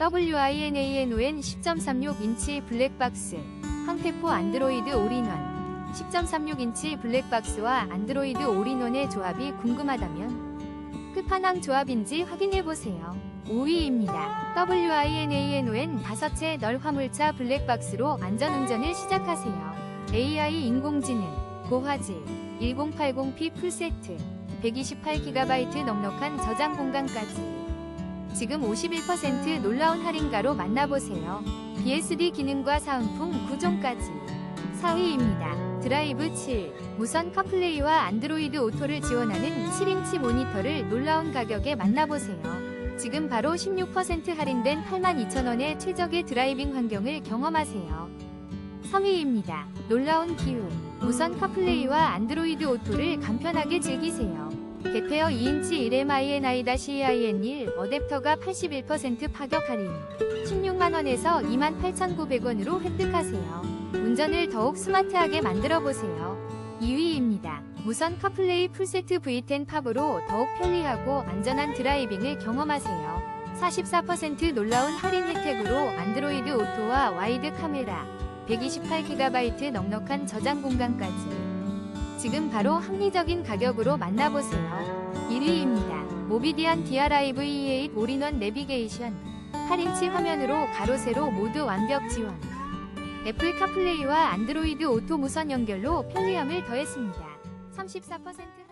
WINANON 10.36인치 블랙박스 황태포 안드로이드 올인원 10.36인치 블랙박스와 안드로이드 올인원의 조합이 궁금하다면 끝판왕 조합인지 확인해보세요. 5위입니다. WINANON 5채 널 화물차 블랙박스로 안전운전을 시작하세요. AI 인공지능, 고화질, 1080p 풀세트, 128GB 넉넉한 저장 공간까지. 지금 51% 놀라운 할인가로 만나보세요. BSD 기능과 사은품 9종까지. 4위입니다. 드라이브 7. 무선 카플레이와 안드로이드 오토를 지원하는 7인치 모니터를 놀라운 가격에 만나보세요. 지금 바로 16% 할인된 82,000원의 최적의 드라이빙 환경을 경험하세요. 3위입니다. 놀라운 기후. 무선 카플레이와 안드로이드 오토를 간편하게 즐기세요. 개페어 2인치 1MINI-EIN1 어댑터가 81% 파격 할인 16만원에서 28,900원으로 획득하세요. 운전을 더욱 스마트하게 만들어보세요. 2위입니다. 무선 카플레이 풀세트 V10 팝으로 더욱 편리하고 안전한 드라이빙을 경험하세요. 44% 놀라운 할인 혜택으로 안드로이드 오토와 와이드 카메라, 128GB 넉넉한 저장 공간까지. 지금 바로 합리적인 가격으로 만나보세요. 1위입니다. 모비디안 DRIV E8 올인원 내비게이션 8인치 화면으로 가로 세로 모두 완벽 지원 애플 카플레이와 안드로이드 오토 무선 연결로 편리함을 더했습니다. 34%